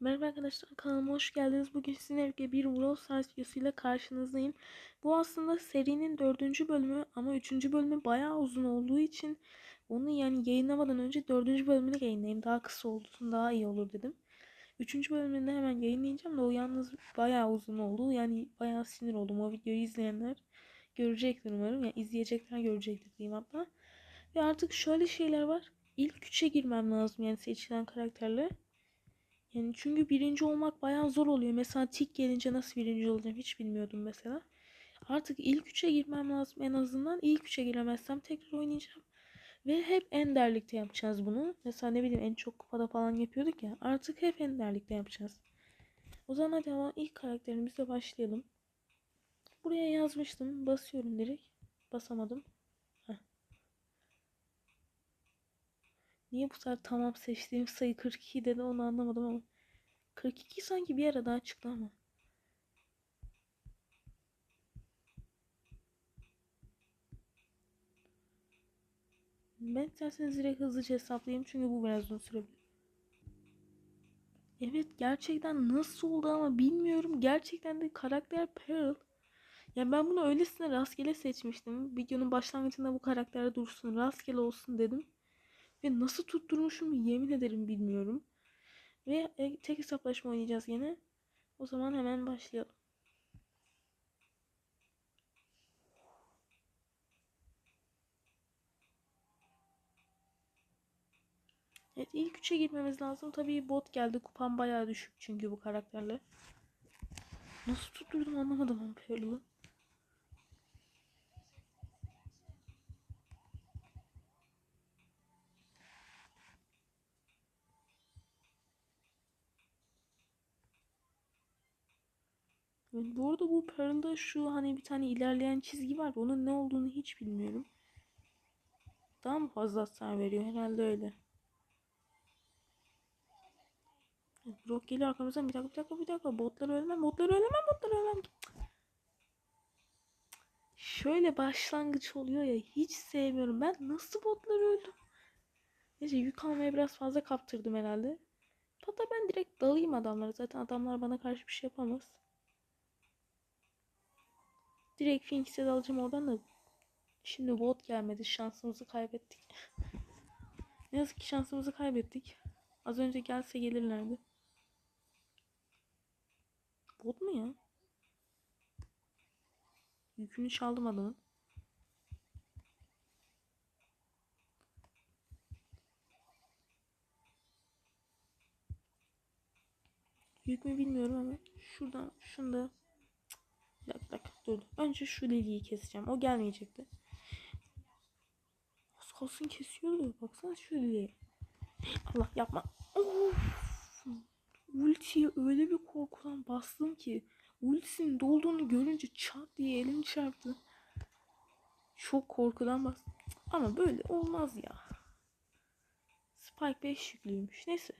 Merhaba arkadaşlar kanalıma hoş geldiniz. Bugün sizinle birlikte bir Brawl Stars videosuyla karşınızdayım. Bu aslında serinin dördüncü bölümü ama üçüncü bölümü bayağı uzun olduğu için onu yani yayınlamadan önce dördüncü bölümünü yayınlayayım. Daha kısa olsun daha iyi olur dedim. Üçüncü bölümünde hemen yayınlayacağım da o yalnız bayağı uzun oldu. Yani bayağı sinir oldum. O videoyu izleyenler görecektir umarım. Yani izleyecekler görecektir diyeyim hatta. Ve artık şöyle şeyler var. İlk üçe girmem lazım yani seçilen karakterle. Yani çünkü birinci olmak bayağı zor oluyor. Mesela tik gelince nasıl birinci olacağım hiç bilmiyordum mesela. Artık ilk üçe girmem lazım en azından. İlk üçe giremezsem tekrar oynayacağım. Ve hep enderlikte yapacağız bunu. Mesela ne bileyim en çok kupada falan yapıyorduk ya. Artık hep enderlikte yapacağız. O zaman hadi ama ilk karakterimizle başlayalım. Buraya yazmıştım. Basıyorum direkt. Basamadım. Niye bu sefer tamam seçtiğim sayı 42 dedi onu anlamadım ama. 42 sanki bir ara daha çıktı ama. Ben isterseniz direkt hızlıca hesaplayayım çünkü bu biraz uzun sürebilir. Evet gerçekten nasıl oldu ama bilmiyorum. Gerçekten de karakter Pearl. Ya ben bunu öylesine rastgele seçmiştim. Videonun başlangıcında bu karakter dursun rastgele olsun dedim. Ve nasıl tutturmuşum yemin ederim bilmiyorum. Ve e, tek hesaplaşma oynayacağız yine. O zaman hemen başlayalım. Evet ilk üçe girmemiz lazım. Tabii bot geldi. Kupam bayağı düşük çünkü bu karakterle. Nasıl tutturdum anlamadım ama bu arada bu Pearl'da şu hani bir tane ilerleyen çizgi var. Onun ne olduğunu hiç bilmiyorum. Daha mı fazla hasar veriyor? Herhalde öyle. Brock geliyor arkamızdan. Bir dakika bir dakika bir dakika. Botları ölmem. Botları ölmem. Botları ölmem. Şöyle başlangıç oluyor ya. Hiç sevmiyorum. Ben nasıl botları öldüm? Neyse yük almaya biraz fazla kaptırdım herhalde. Hatta ben direkt dalayım adamlara. Zaten adamlar bana karşı bir şey yapamaz. Direkt Phoenix'e dalacağım oradan da. Şimdi bot gelmedi. Şansımızı kaybettik. ne yazık ki şansımızı kaybettik. Az önce gelse gelirlerdi. Bot mu ya? Yükünü çaldım adamın. Yük mü bilmiyorum ama şuradan şunda bir dakika, bir dakika dur. Önce şu deliği keseceğim. O gelmeyecekti. Kalsın kesiyordu. Baksana şu deliği. Allah yapma. Of. Ultiye öyle bir korkudan bastım ki. Ultisinin dolduğunu görünce çat diye elim çarptı. Çok korkudan bastım. Ama böyle olmaz ya. Spike 5 yüklüymüş. Neyse.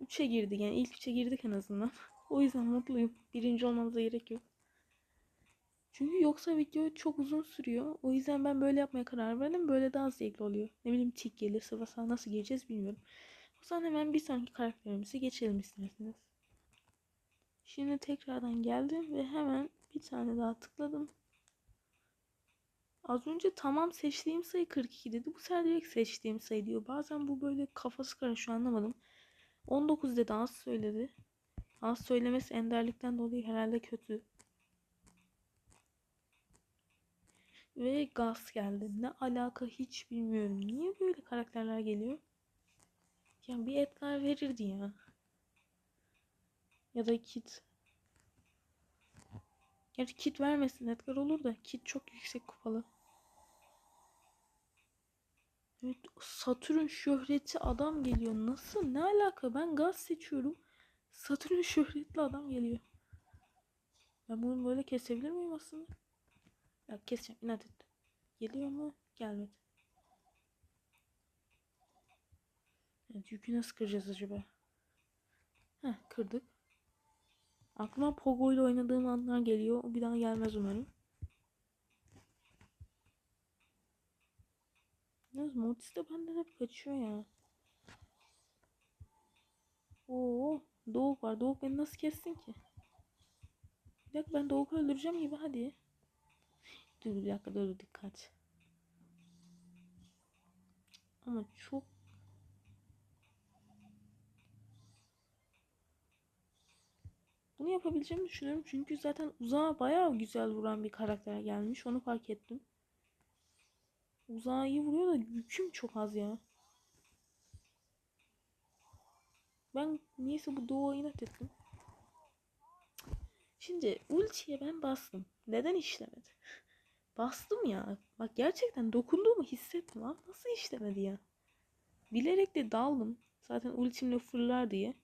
3'e girdik yani ilk 3'e girdik en azından. O yüzden mutluyum. Birinci olmamıza gerek yok. Çünkü yoksa video çok uzun sürüyor. O yüzden ben böyle yapmaya karar verdim. Böyle daha zevkli oluyor. Ne bileyim tik gelirse basar nasıl gireceğiz bilmiyorum. O zaman hemen bir sonraki karakterimize geçelim isterseniz. Şimdi tekrardan geldim ve hemen bir tane daha tıkladım. Az önce tamam seçtiğim sayı 42 dedi. Bu sefer direkt seçtiğim sayı diyor. Bazen bu böyle kafası karışıyor anlamadım. 19 dedi az söyledi. Az söylemesi enderlikten dolayı herhalde kötü. Ve gaz geldi. Ne alaka hiç bilmiyorum. Niye böyle karakterler geliyor? Ya bir Edgar verirdi ya. Ya da Kit. Gerçi Kit vermesin Edgar olur da Kit çok yüksek kupalı. Evet Satürn şöhreti adam geliyor. Nasıl? Ne alaka? Ben gaz seçiyorum. Satürn şöhretli adam geliyor. Ben bunu böyle kesebilir miyim aslında? Ya keseceğim inat ettim. Geliyor mu? Gelmedi. Evet yükü nasıl kıracağız acaba? Heh kırdık. Aklıma Pogo ile oynadığım anlar geliyor. O bir daha gelmez umarım. Yalnız Mortis de benden hep kaçıyor ya. Doğuk var. Doğuk beni nasıl kessin ki? Bir dakika ben Doğuk'u öldüreceğim gibi hadi. Dur bir dakika dur dikkat. Ama çok Bunu yapabileceğimi düşünüyorum. Çünkü zaten uzağa bayağı güzel vuran bir karakter gelmiş. Onu fark ettim. Uzağa iyi vuruyor da yüküm çok az ya. Ben niyeyse bu doğu inat ettim. Şimdi ultiye ben bastım. Neden işlemedi? Bastım ya. Bak gerçekten dokunduğumu hissettim. Abi nasıl işlemedi ya? Bilerek de daldım. Zaten ultimle fırlar diye.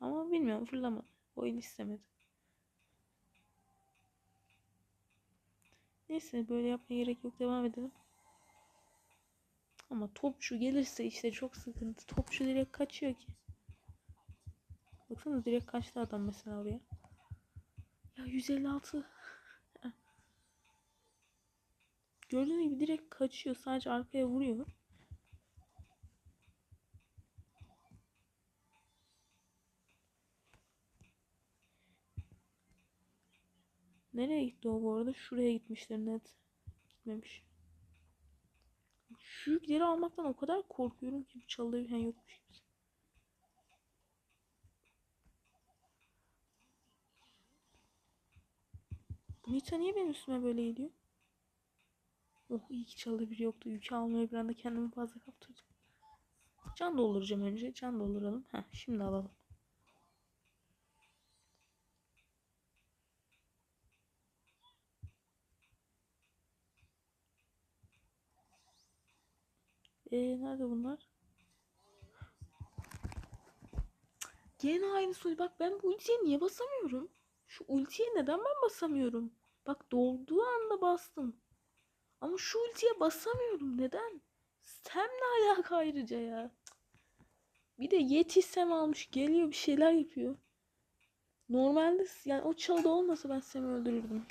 Ama bilmiyorum fırlamadı. Oyun istemedi. Neyse böyle yapmaya gerek yok. Devam edelim. Ama topçu gelirse işte çok sıkıntı. Topçu direkt kaçıyor ki. Baksana direkt kaçtı adam mesela oraya. Ya 156. Heh. Gördüğünüz gibi direkt kaçıyor. Sadece arkaya vuruyor. Nereye gitti o bu arada? Şuraya gitmişler net. Gitmemiş. Şu yükleri almaktan o kadar korkuyorum ki bir şey yokmuş gibi. Nita niye benim üstüme böyle geliyor? Oh iyi ki çalıda biri yoktu. Yükü almaya bir anda kendimi fazla kaptırdım. Can dolduracağım önce. Can dolduralım. Heh, şimdi alalım. Ee, nerede bunlar? Gene aynı soru. Bak ben bu ultiye niye basamıyorum? Şu ultiye neden ben basamıyorum? Bak dolduğu anda bastım. Ama şu ultiye basamıyorum. Neden? Sem ne alaka ayrıca ya? Bir de Yeti Sem almış. Geliyor bir şeyler yapıyor. Normalde yani o çalda olmasa ben Sem'i öldürürdüm.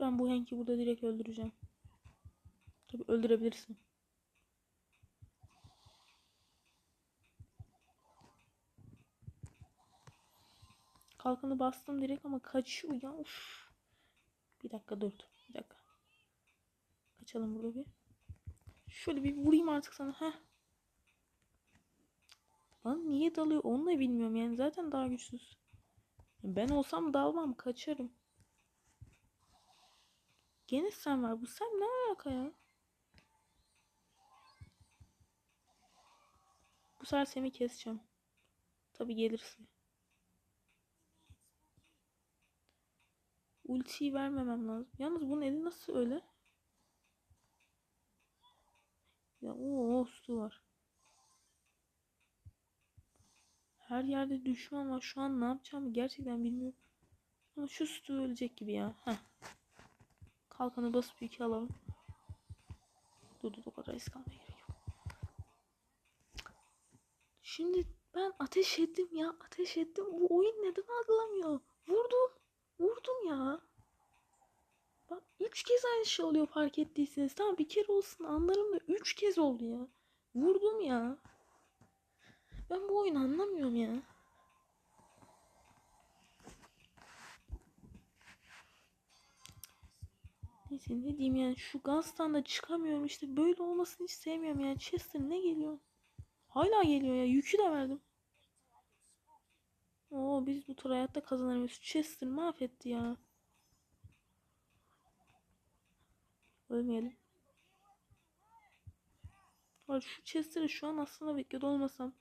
Ben bu Hank'i burada direkt öldüreceğim. Tabi öldürebilirsin. Kalkanı bastım direkt ama kaçıyor ya. Uf. Bir dakika dur. Bir dakika. Kaçalım burada bir. Şöyle bir vurayım artık sana. Heh. Lan niye dalıyor onu da bilmiyorum yani zaten daha güçsüz. Ben olsam dalmam kaçarım. Gene sen var. Bu sen ne alaka ya? Bu sefer seni keseceğim. Tabi gelirse. Ultiyi vermemem lazım. Yalnız bunun eli nasıl öyle? Ya o su var. Her yerde düşman var. Şu an ne yapacağımı gerçekten bilmiyorum. Ama şu sütü ölecek gibi ya. Heh. Kalkanı basıp yükü alalım. Dur dur o kadar risk almaya gerek yok. Şimdi ben ateş ettim ya. Ateş ettim. Bu oyun neden algılamıyor? Vurdum. Vurdum ya. Bak üç kez aynı şey oluyor fark ettiyseniz. Tamam bir kere olsun anlarım da üç kez oldu ya. Vurdum ya. Ben bu oyunu anlamıyorum ya. Neyse ne diyeyim yani şu Guns'tan da çıkamıyorum işte böyle olmasını hiç sevmiyorum yani Chester ne geliyor? Hala geliyor ya yükü de verdim. Oo biz bu tur hayatta kazanamıyoruz. Chester mahvetti ya. Ölmeyelim. Var şu Chester'ı şu an aslında bekliyordu olmasam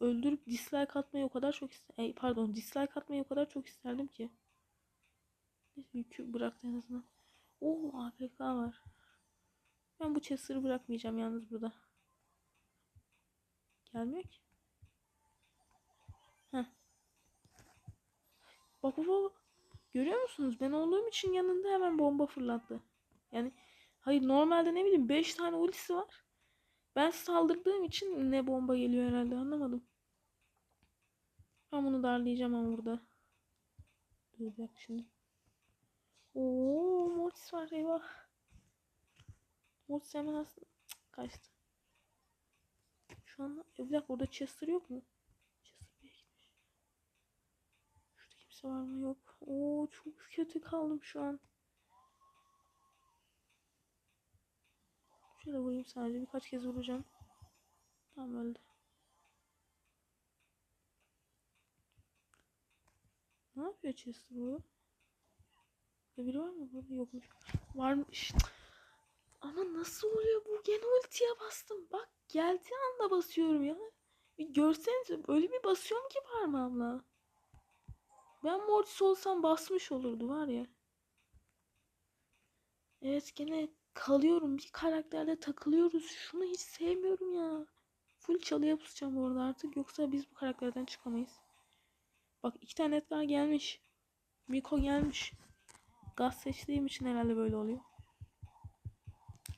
öldürüp dislike atmayı o kadar çok ister pardon dislike atmayı o kadar çok isterdim ki. Yükü bıraktı en azından. Oo AFK var. Ben bu Chester'ı bırakmayacağım yalnız burada. Gelmiyor ki. Heh. Bak bak bak. Görüyor musunuz? Ben olduğum için yanında hemen bomba fırlattı. Yani hayır normalde ne bileyim 5 tane ultisi var. Ben saldırdığım için ne bomba geliyor herhalde anlamadım. Ben bunu darlayacağım ama burada. Dur dakika şimdi. Oo, Mortis var eyvah. Mortis hemen aslında kaçtı. Şu an e, bir dakika orada Chester yok mu? Chester bir yere gitmiş. Şurada kimse var mı? Yok. Oo çok kötü kaldım şu an. Şöyle vurayım sadece birkaç kez vuracağım. Tamam öldü. Ne yapıyor Chester burada? Burada biri var mı? Burada yokmuş. Varmış. Ama nasıl oluyor bu? Gene ultiye bastım. Bak geldiği anda basıyorum ya. Bir görsenize öyle bir basıyorum ki parmağımla. Ben Mortis olsam basmış olurdu var ya. Evet gene kalıyorum. Bir karakterde takılıyoruz. Şunu hiç sevmiyorum ya. Full çalıya pusacağım bu arada artık. Yoksa biz bu karakterden çıkamayız. Bak iki tane Edgar gelmiş. Miko gelmiş. Gaz seçtiğim için herhalde böyle oluyor.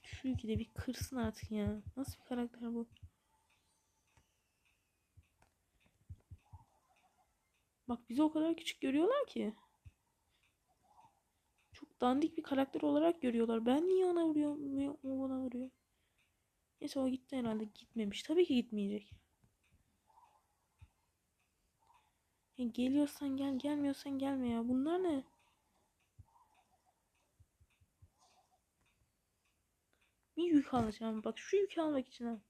Şu ikide bir kırsın artık ya. Nasıl bir karakter bu? Bak bizi o kadar küçük görüyorlar ki. Çok dandik bir karakter olarak görüyorlar. Ben niye ona vuruyorum? Niye o bana vuruyor? Neyse o gitti herhalde. Gitmemiş. Tabii ki gitmeyecek. Ya geliyorsan gel, gelmiyorsan gelme ya. Bunlar ne? Bir yük alacağım. Bak şu yükü almak için.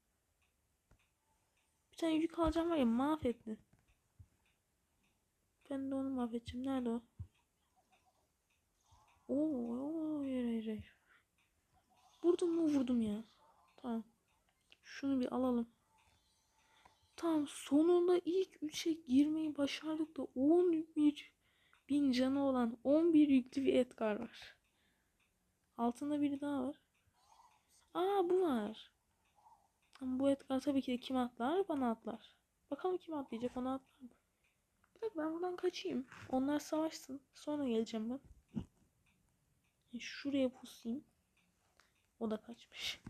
Bir tane yük alacağım var ya mahvetti. Ben de onu mahvedeceğim. Nerede o? Oo, oo hayır hayır hayır. Vurdum mu vurdum ya. Tamam. Şunu bir alalım. Tamam sonunda ilk 3'e girmeyi başardık da 11 bin canı olan 11 yüklü bir Edgar var. Altında biri daha var. Aa bu var. Ama bu Edgar tabii ki de kim atlar? Bana atlar. Bakalım kim atlayacak ona atlar mı? Dakika ben buradan kaçayım. Onlar savaşsın. Sonra geleceğim ben. E, Şuraya pusayım. O da kaçmış.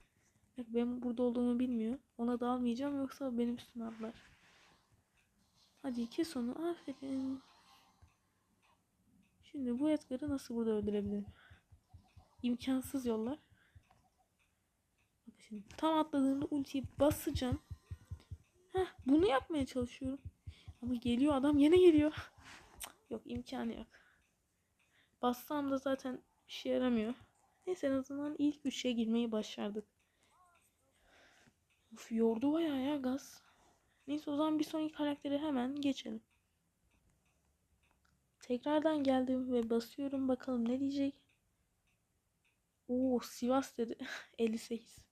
Bak ben burada olduğumu bilmiyor. Ona dalmayacağım yoksa benim üstüme atlar. Hadi kes onu. Aferin. Şimdi bu Edgar'ı nasıl burada öldürebilirim? İmkansız yollar. Bak şimdi tam atladığında ultiyi basacağım. Heh, bunu yapmaya çalışıyorum. Ama geliyor adam yine geliyor. Yok imkanı yok. Bassam da zaten bir şey yaramıyor. Neyse en azından ilk üçe girmeyi başardık. Of yordu bayağı ya gaz. Neyse o zaman bir sonraki karaktere hemen geçelim. Tekrardan geldim ve basıyorum bakalım ne diyecek. Oo Sivas dedi. 58.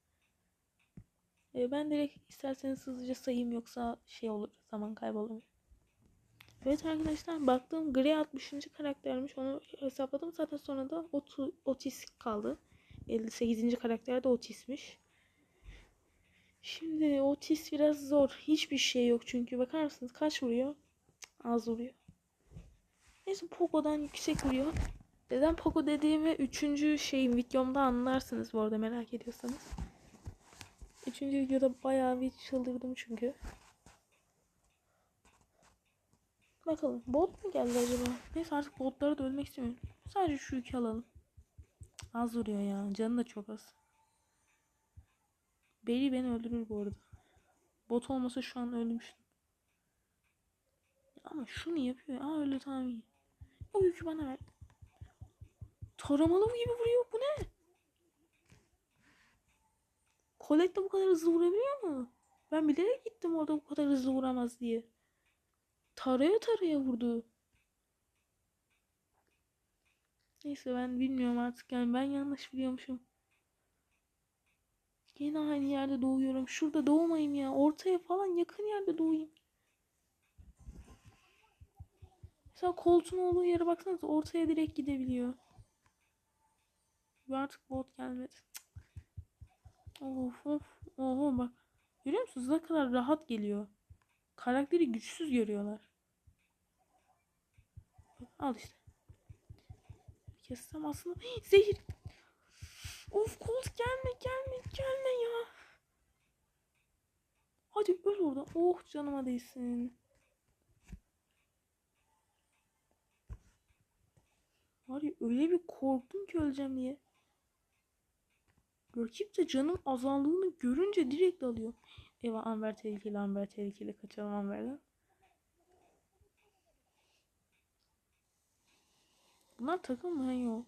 Ee, ben direkt isterseniz hızlıca sayayım yoksa şey olur zaman kaybolur. Evet arkadaşlar baktım Grey 60. karaktermiş onu hesapladım zaten sonra da otu, Otis kaldı. 58. karakter de Otis'miş. Şimdi Otis biraz zor. Hiçbir şey yok çünkü bakar mısınız kaç vuruyor? Az vuruyor. Neyse Poco'dan yüksek vuruyor. Neden Poco dediğimi 3. şeyin videomda anlarsınız bu arada merak ediyorsanız. 3. videoda bayağı bir çıldırdım çünkü. Bakalım bot mu geldi acaba? Neyse artık botlara da ölmek istemiyorum. Sadece şu yükü alalım. Az vuruyor ya. Canı da çok az. Beri beni öldürür bu arada. Bot olmasa şu an ölmüştüm. Ama şunu yapıyor. Aa öyle tamam iyi. O yükü bana ver. Taramalı gibi vuruyor. Bu ne? Colette bu kadar hızlı vurabiliyor mu? Ben bilerek gittim orada bu kadar hızlı vuramaz diye. Taraya taraya vurdu. Neyse ben bilmiyorum artık yani ben yanlış biliyormuşum. Yine aynı yerde doğuyorum. Şurada doğmayayım ya. Ortaya falan yakın yerde doğayım. Mesela koltuğun olduğu yere baksanıza ortaya direkt gidebiliyor. Ve artık bot gelmedi. Of of. Oho bak. Görüyor musunuz ne kadar rahat geliyor. Karakteri güçsüz görüyorlar. Al işte. Kessem aslında. Hii, zehir. Of Colt gelme gelme gelme ya. Hadi öl orada. Oh canıma değsin. Var ya öyle bir korktum ki öleceğim diye. Rakip de canım azaldığını görünce direkt alıyor. Eyvah Amber tehlikeli Amber tehlikeli kaçalım Amber'den. Bunlar takım mı? Yok.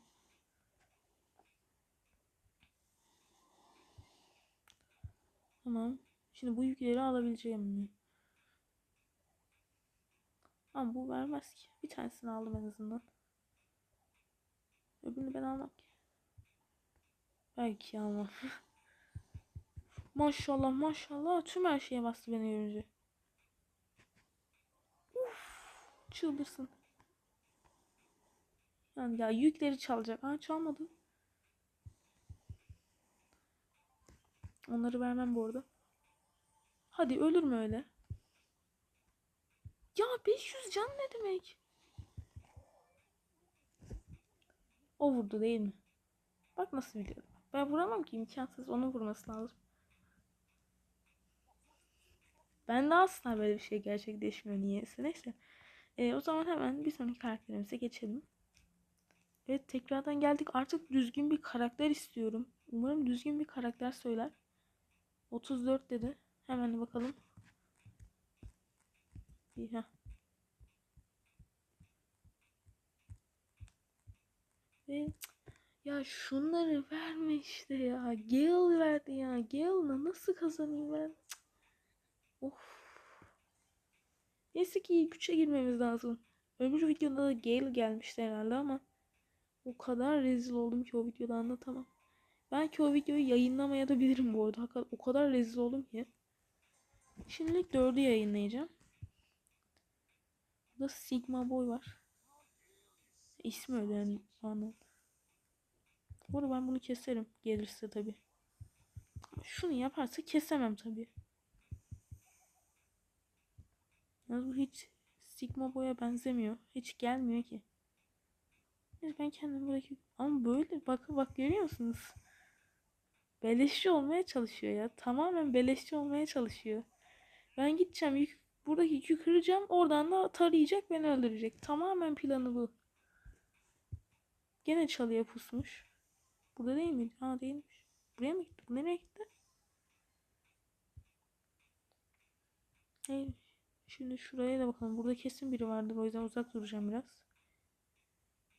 Tamam. Şimdi bu yükleri alabileceğim mi? Ama bu vermez ki. Bir tanesini aldım en azından. Öbürünü ben almam ki. Belki almam. maşallah maşallah tüm her şeye bastı beni görünce. Uf, çıldırsın. Yani ya yükleri çalacak. Ha çalmadı. Onları vermem bu arada. Hadi ölür mü öyle? Ya 500 can ne demek? O vurdu değil mi? Bak nasıl biliyorum. Ben vuramam ki imkansız. Onun vurması lazım. Ben de asla böyle bir şey gerçekleşmiyor niyeyse. Neyse. Ee, o zaman hemen bir sonraki karakterimize geçelim. Evet tekrardan geldik. Artık düzgün bir karakter istiyorum. Umarım düzgün bir karakter söyler. 34 dedi. Hemen bakalım. İyi. Ve ya şunları verme işte ya. Gale verdi ya. Gale'la nasıl kazanayım ben? Of. Neyse ki güçe girmemiz lazım. Öbür videoda da Gale gelmişti herhalde ama o kadar rezil oldum ki o videoda anlatamam. Belki o videoyu yayınlamaya da bilirim bu arada. O kadar rezil oldum ki. Şimdilik 4'ü yayınlayacağım. Burada Sigma Boy var. İsmi öyle yani anladım. Bu arada ben bunu keserim. Gelirse tabi. Şunu yaparsa kesemem tabi. Yalnız bu hiç Sigma Boy'a benzemiyor. Hiç gelmiyor ki. Neyse ben kendim buradaki... Ama böyle bak bak görüyor musunuz? Beleşçi olmaya çalışıyor ya. Tamamen beleşçi olmaya çalışıyor. Ben gideceğim yük, buradaki yükü kıracağım. Oradan da tarayacak beni öldürecek. Tamamen planı bu. Gene çalıya pusmuş. Burada değil miydi? Ha değilmiş. Buraya mı gitti? Nereye gitti? Hey, şimdi şuraya da bakalım. Burada kesin biri vardır. O yüzden uzak duracağım biraz.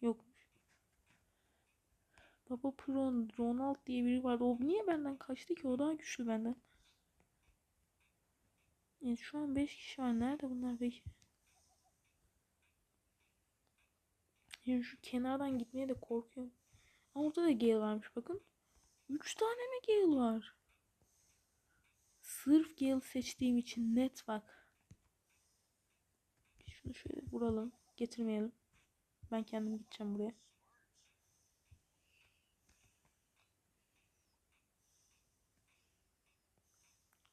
Yokmuş. Baba Pro Ronald diye biri vardı. O niye benden kaçtı ki? O daha güçlü benden. Evet, şu an 5 kişi var. Nerede bunlar peki? Yani şu kenardan gitmeye de korkuyorum. Ama orada da Gale varmış bakın. 3 tane mi Gale var? Sırf Gale seçtiğim için net bak. Şunu şöyle vuralım. Getirmeyelim. Ben kendim gideceğim buraya.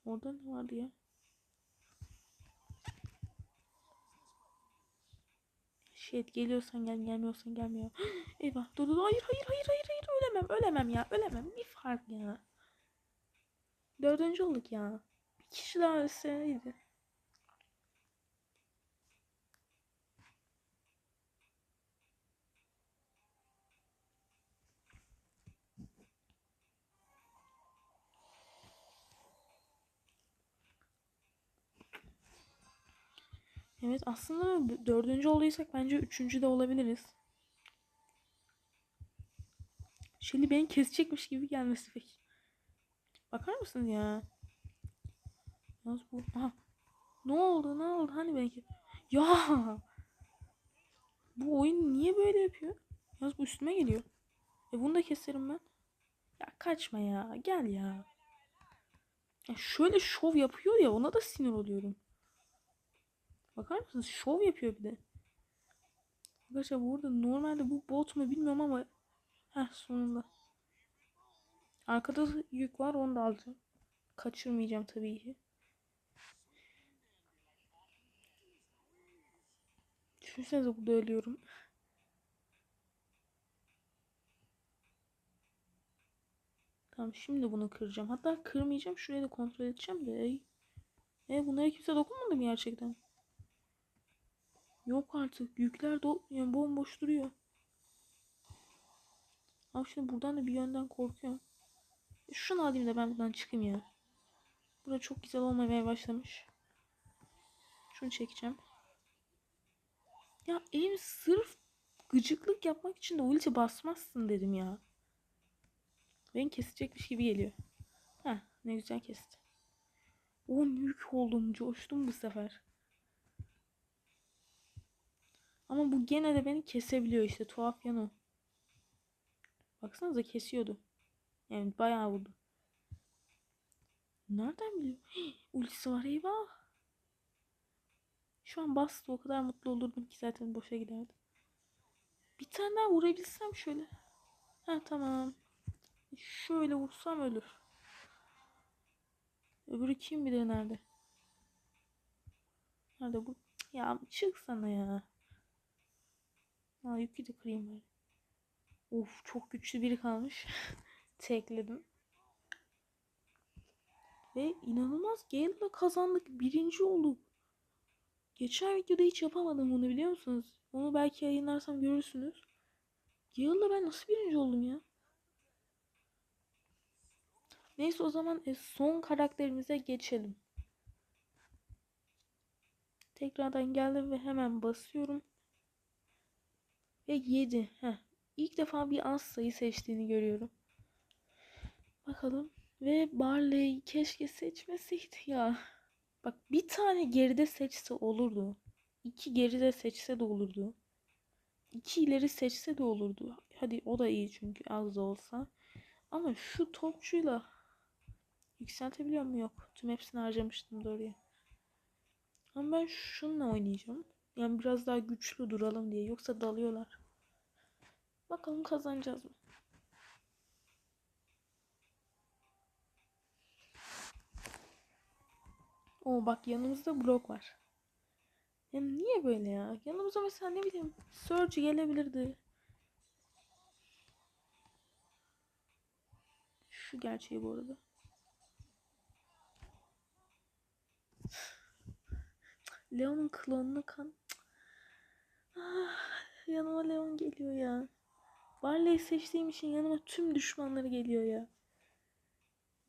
Orada ne vardı ya? Shit geliyorsan gel gelmiyorsan gelmiyor. Eyvah dur dur hayır hayır hayır hayır hayır ölemem ölemem ya ölemem bir fark ya. Dördüncü olduk ya. Bir kişi daha ölseydi. Evet aslında dördüncü olduysak bence üçüncü de olabiliriz. Shelly beni kesecekmiş gibi gelmesi pek. Bakar mısın ya? Yalnız bu... Aha. Ne oldu ne oldu hani belki? Ya! Bu oyun niye böyle yapıyor? Yalnız bu üstüme geliyor. E bunu da keserim ben. Ya kaçma ya. Gel ya. ya şöyle şov yapıyor ya ona da sinir oluyorum. Bakar mısınız? Şov yapıyor bir de. Arkadaşlar burada normalde bu bot mu bilmiyorum ama Heh sonunda. Arkada yük var onu da alacağım. Kaçırmayacağım tabii ki. Düşünsenize burada ölüyorum. Tamam şimdi bunu kıracağım. Hatta kırmayacağım. Şurayı da kontrol edeceğim de. E bunlara kimse dokunmadı mı gerçekten? Yok artık. Yükler do yani bomboş duruyor. Ama şimdi buradan da bir yönden korkuyorum. Şunu alayım da ben buradan çıkayım ya. Burada çok güzel olmamaya başlamış. Şunu çekeceğim. Ya elim sırf gıcıklık yapmak için de ulti basmazsın dedim ya. Beni kesecekmiş gibi geliyor. Heh ne güzel kesti. O yük oldum coştum bu sefer. Ama bu gene de beni kesebiliyor işte tuhaf yanı. Baksanıza kesiyordu. Yani bayağı vurdu. Nereden biliyor? Ultisi var eyvah. Şu an bastı o kadar mutlu olurdum ki zaten boşa giderdi. Bir tane daha vurabilsem şöyle. Ha tamam. Şöyle vursam ölür. Öbürü kim bilir nerede? Nerede bu? Ya çık sana ya. Ha yükü de kırayım bari. Of çok güçlü biri kalmış. Tekledim. Ve inanılmaz Gale'la kazandık. Birinci olduk. Geçen videoda hiç yapamadım bunu biliyor musunuz? Onu belki yayınlarsam görürsünüz. Gale'la ben nasıl birinci oldum ya? Neyse o zaman e, son karakterimize geçelim. Tekrardan geldim ve hemen basıyorum. Ve 7. Heh. İlk defa bir az sayı seçtiğini görüyorum. Bakalım. Ve Barley keşke seçmeseydi ya. Bak bir tane geride seçse olurdu. İki geride seçse de olurdu. İki ileri seçse de olurdu. Hadi o da iyi çünkü az da olsa. Ama şu topçuyla yükseltebiliyor mu? Yok. Tüm hepsini harcamıştım da oraya. Ama ben şununla oynayacağım. Yani biraz daha güçlü duralım diye. Yoksa dalıyorlar. Bakalım kazanacağız mı? O bak yanımızda Brock var. Ya niye böyle ya? Yanımıza mesela ne bileyim Surge gelebilirdi. Şu gerçeği bu arada. Leon'un klonunu kan. Ah, yanıma Leon geliyor ya. Barley'i seçtiğim için yanıma tüm düşmanları geliyor ya.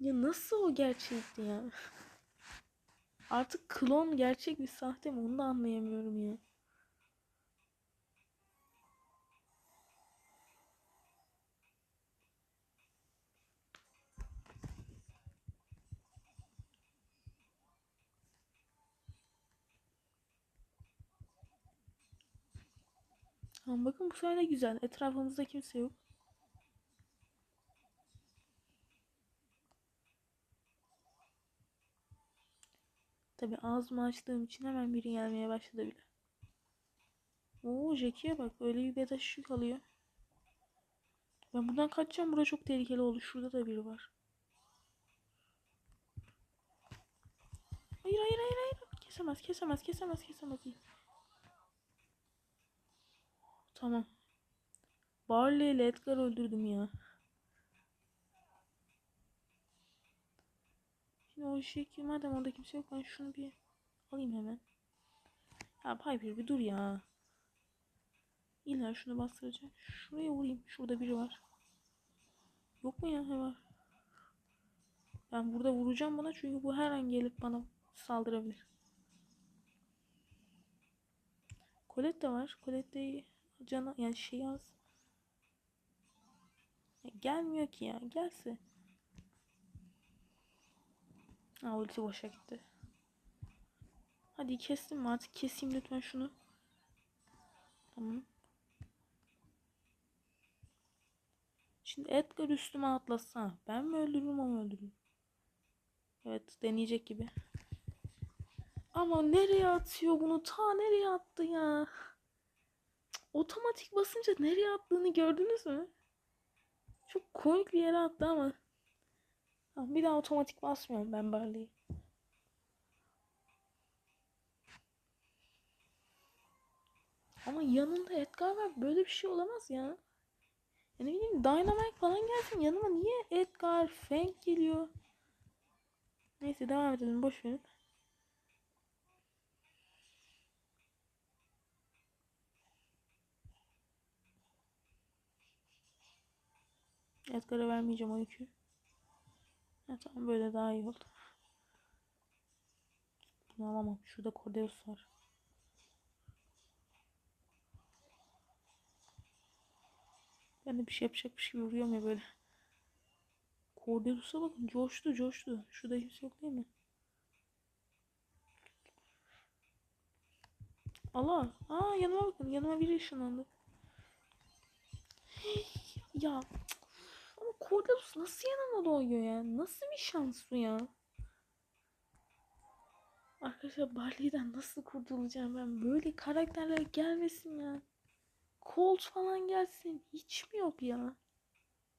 Ya nasıl o gerçekti ya? Artık klon gerçek bir sahte mi onu da anlayamıyorum ya. Ama bakın bu sefer de güzel. Etrafımızda kimse yok. Tabi ağzımı açtığım için hemen biri gelmeye başladı bile. Oo Jackie'ye bak öyle bir beta şık kalıyor. Ben buradan kaçacağım. Bura çok tehlikeli oldu. Şurada da biri var. Hayır hayır hayır hayır. Kesemez kesemez kesemez kesemez. Tamam. Barley ile Edgar öldürdüm ya. Şimdi o şey ki madem orada kimse yok ben şunu bir alayım hemen. Ya Piper bir dur ya. İlla şunu bastıracak. Şuraya vurayım. Şurada biri var. Yok mu ya? He var. Ben burada vuracağım buna çünkü bu her an gelip bana saldırabilir. Colette de var. Colette cana yani şey az. Ya gelmiyor ki ya. Gelse. Ha ulti boşa gitti. Hadi kestim mi artık keseyim lütfen şunu. Tamam. Şimdi Edgar üstüme atlasa ben mi öldürürüm o mu öldürürüm? Evet deneyecek gibi. Ama nereye atıyor bunu? Ta nereye attı ya? Otomatik basınca nereye attığını gördünüz mü? Çok komik bir yere attı ama. Bir daha otomatik basmıyorum ben Barley'i. Ama yanında Edgar var. Böyle bir şey olamaz ya. Ya ne bileyim Dynamite falan gelsin yanıma niye Edgar, Fang geliyor? Neyse devam edelim boş verin. Edgar'a vermeyeceğim o yükü. Ha, tamam böyle daha iyi oldu. Bunu alamam. Şurada Cordeus var. Ben de bir şey yapacakmış gibi vuruyorum ya böyle. Cordeus'a bakın coştu coştu. Şurada kimse yok değil mi? Allah. Aa yanıma bakın. Yanıma biri ışınlandı. ya Cordeus nasıl yanına doğuyor ya? Nasıl bir şans bu ya? Arkadaşlar Barley'den nasıl kurtulacağım ben? Böyle karakterler gelmesin ya. Colt falan gelsin. Hiç mi yok ya?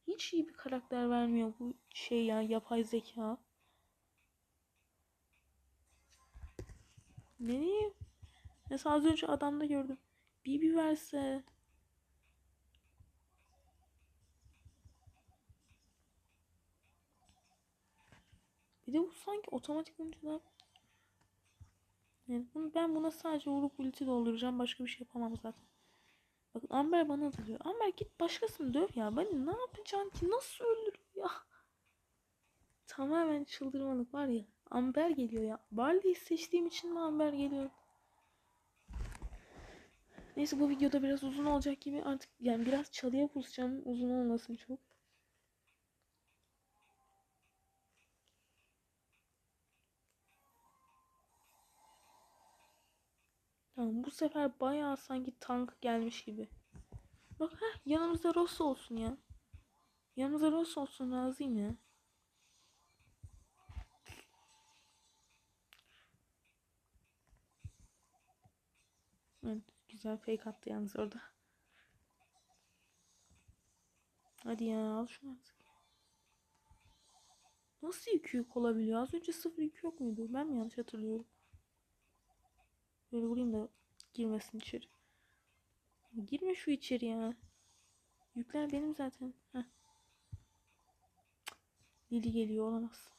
Hiç iyi bir karakter vermiyor bu şey ya yapay zeka. Ne diyeyim? Mesela az önce adamda gördüm. Bibi verse. Bir de bu sanki otomatik önceden yani bunu, ben buna sadece vurup ulti dolduracağım. Başka bir şey yapamam zaten. Bakın Amber bana dalıyor. Amber git başkasını döv ya. Ben ne yapacağım ki? Nasıl öldürür ya? Tamamen çıldırmalık var ya. Amber geliyor ya. Barley'i seçtiğim için mi Amber geliyor? Neyse bu videoda biraz uzun olacak gibi artık yani biraz çalıya pusacağım uzun olmasın çok. Tamam bu sefer bayağı sanki tank gelmiş gibi. Bak heh, yanımızda Ross olsun ya. Yanımızda Ross olsun razıyım ya. Evet, güzel fake attı yalnız orada. Hadi ya al şunu artık. Nasıl yük yük olabiliyor? Az önce sıfır yük yok muydu? Ben mi yanlış hatırlıyorum? Böyle vurayım da girmesin içeri. Girme şu içeri ya. Yükler benim zaten. Heh. Lili geliyor olamaz.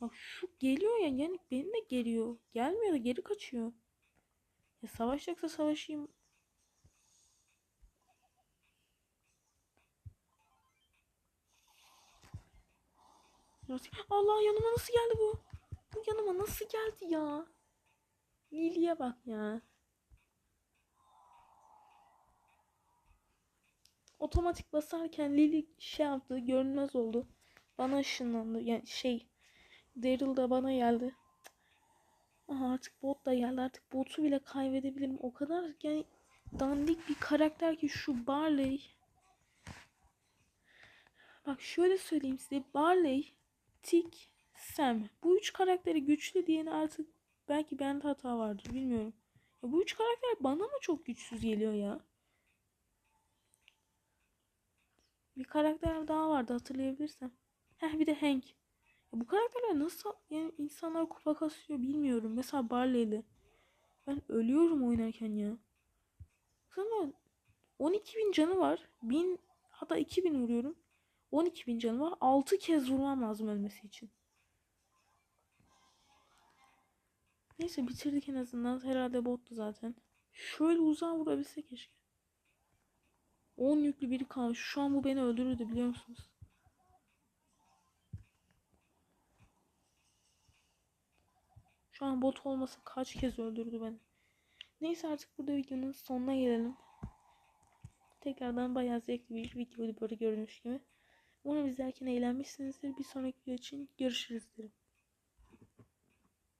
Bak şu geliyor ya yani benim de geliyor. Gelmiyor da geri kaçıyor. Ya savaşacaksa savaşayım. Allah yanıma nasıl geldi bu? Bu yanıma nasıl geldi ya? Lili'ye bak ya. Otomatik basarken Lili şey yaptı görünmez oldu. Bana ışınlandı. Yani şey Daryl da bana geldi. Aha artık bot da geldi. Artık botu bile kaybedebilirim. O kadar yani dandik bir karakter ki şu Barley. Bak şöyle söyleyeyim size. Barley, Tick, Sam. Bu üç karakteri güçlü diyeni artık belki bende hata vardır bilmiyorum. Ya bu üç karakter bana mı çok güçsüz geliyor ya? Bir karakter daha vardı hatırlayabilirsem. Heh bir de Hank. Ya bu karakterler nasıl yani insanlar kupa kasıyor bilmiyorum. Mesela Barley'li. Ben ölüyorum oynarken ya. Sonra 12 bin canı var. 1000 hatta 2000 vuruyorum. 12 bin canı var. 6 kez vurmam lazım ölmesi için. Neyse bitirdik en azından. Herhalde bottu zaten. Şöyle uzağa vurabilse keşke. 10 yüklü biri kalmış. Şu an bu beni öldürürdü biliyor musunuz? Şu an bot olmasa kaç kez öldürdü beni. Neyse artık burada videonun sonuna gelelim. Tekrardan bayağı zevkli bir videoydu böyle görünüş gibi. Umarım izlerken eğlenmişsinizdir. Bir sonraki video için görüşürüz derim.